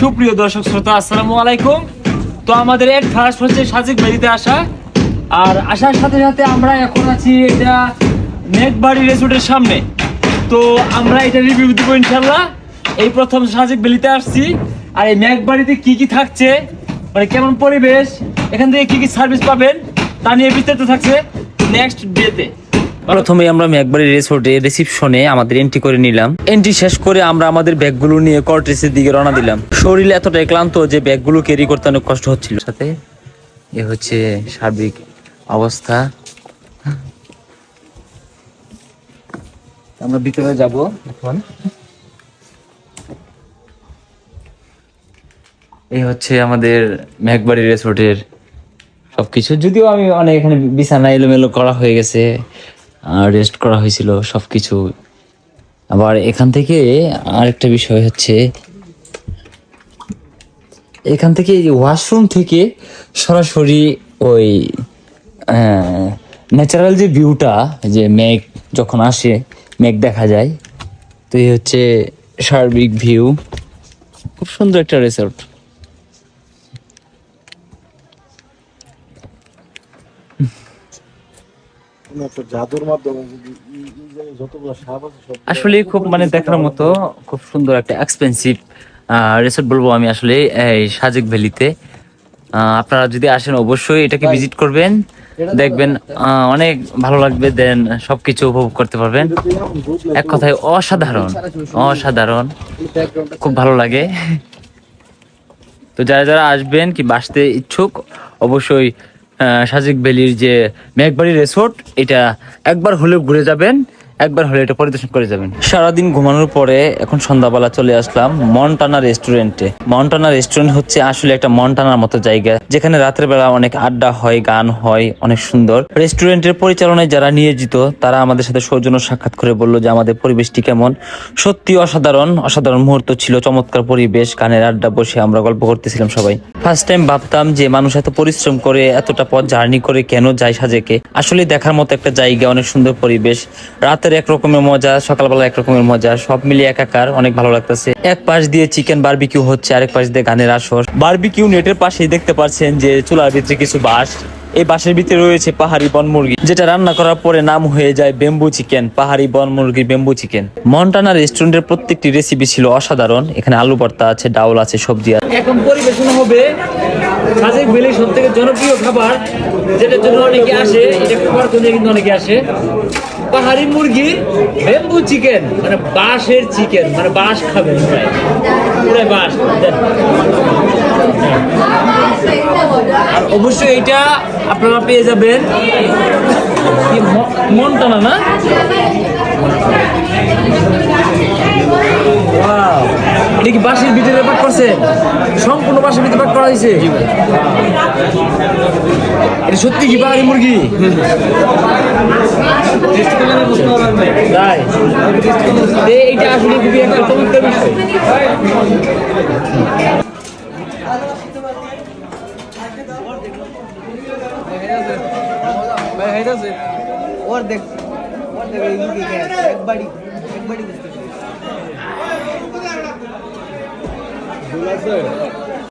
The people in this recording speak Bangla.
সুপ্রিয় দর্শক শ্রোতা, আসসালামু আলাইকুম। তো আমাদের এট ফার্স্ট হচ্ছে সাজিক ভ্যালিতে আসা আর আসার সাথে সাথে আমরা এখন আছি এটা মেঘবাড়ি রেসোর্টের সামনে। তো আমরা এটা রিভিউ দেবো ইনশাল্লাহ এই প্রথম সাজিক ভ্যালিতে আসছি। আর এই মেঘবাড়িতে কি কি থাকছে? মানে কেমন পরিবেশ? এখান থেকে কি কি সার্ভিস পাবেন? তা নিয়ে বিস্তারিত থাকছে নেক্সট ডেতে প্রথমে আমরা মেঘবাড়ি রিসোর্টে রিসিপশনে আমাদের এন্ট্রি করে নিলাম। এন্ট্রি শেষ করে আমরা আমাদের ব্যাগগুলো নিয়ে কর্টেসের দিকে রওনা দিলাম। শরীর এতটাই ক্লান্ত যে ব্যাগগুলো ক্যারি করতে অনেক কষ্ট হচ্ছিল। সাথে এ হচ্ছে সার্বিক অবস্থা। আমরা ভিতরে যাব এখন। এই হচ্ছে আমাদের মেঘবাড়ি রিসোর্টের সবকিছু। যদিও আমি অনেক এখানে বিছানা এলোমেলো করা হয়ে গেছে। রেস্ট করা হয়েছিল সব কিছু আবার এখান থেকে আরেকটা বিষয় হচ্ছে, এখান থেকে ওয়াশরুম থেকে সরাসরি ওই ন্যাচারাল যে ভিউটা যে মেঘ যখন আসে, মেঘ দেখা যায়, তো এই হচ্ছে সার্বিক ভিউ খুব সুন্দর একটা রিসোর্ট কোনো একটা জাদুর মাধ্যমে যদি এই- এই জায়গায় যতগুলো সাপ আছে সব আসলে খুব মানে দেখার মতো খুব সুন্দর একটা এক্সপেন্সিভ রিসোর্ট বলব আমি আসলে এই সাজেক ভ্যালিতে। আপনারা যদি আসেন অবশ্যই এটাকে ভিজিট করবেন দেখবেন অনেক ভালো লাগবে দেন সবকিছু উপভোগ করতে পারবেন। এক কথায় অসাধারণ অসাধারণ। খুব ভালো লাগে। তো যারা যারা আসবেন কি বাসতে ইচ্ছুক অবশ্যই সাজেক ভ্যালির যে মেঘবাড়ি রিসোর্ট এটা একবার হলেও ঘুরে যাবেন। একবার হলে এটা পরিদর্শন করে যাবেন। সারাদিন ঘুমানোর পরে এখন সন্ধ্যাবেলা চলে আসলাম মনটানা রেস্টুরেন্টে। মনটানা রেস্টুরেন্ট হচ্ছে আসলে একটা মনটানার মতো জায়গা, যেখানে রাতের বেলা অনেক আড্ডা হয়, গান হয়, অনেক সুন্দর। রেস্টুরেন্টের পরিচালনায় যারা নিয়োজিত, তারা আমাদের সাথে সৌজন্য সাক্ষাৎ করে বলল যে আমাদের পরিবেশটি কেমন। সত্যি অসাধারণ অসাধারণ মুহূর্ত ছিল, চমৎকার পরিবেশ, গানের আড্ডা বসে আমরা গল্প করতেছিলাম সবাই। ফার্স্ট টাইম ভাবতাম যে মানুষ এত পরিশ্রম করে, এতটা পথ জার্নি করে কেন যায় সাজেকে। আসলে দেখার মতো একটা জায়গা, অনেক সুন্দর পরিবেশ। রাতের এক রকমের মজা সকালবেলা একরকমের মজা, সব মিলিয়ে একাকার, অনেক ভালো লাগতেছে। এক পাশ দিয়ে চিকেন বার্বিকিউ হচ্ছে, আরেক পাশ দিয়ে গানের আসর। বারবিকিউ নেটের পাশেই দেখতে পাচ্ছেন যে চুলার ভিতরে কিছু বাঁশ। এই বাঁশের ভিতরে রয়েছে পাহাড়ি বন মুরগি, যেটা রান্না করার পরে নাম হয়ে যায় বেম্বু চিকেন, পাহাড়ি বন মুরগি বেম্বু চিকেন। মন্টানা রেস্টুরেন্টের প্রত্যেকটি রেসিপি ছিল অসাধারণ। এখানে আলু ভর্তা আছে, ডাউল আছে, সবজি আছে। এখন পরিবেশন হবে সাজেক ভ্যালির সব থেকে জনপ্রিয় খাবার, যেটার জন্য অনেকে আসে, এটা খাবার জন্য কিন্তু অনেকে আসে। পাহাড়ি মুরগি, বেম্বু চিকেন মানে বাঁশের চিকেন মানে বাঁশ খাবেন পুরাই বাঁশ আর অবশ্যই এটা আপনারা পেয়ে যাবেন। কি ম- মনটানা না! এটা কি বাঁশের করছে? সম্পূর্ণ বাঁশের করা হয়েছে? সত্যি কি মুরগি? এইটা আসলে একটা ভাই হাইতাছে ওর দেখ ওর দেখ এই দিকে এক বাড়ি এক বাড়ি দেখতে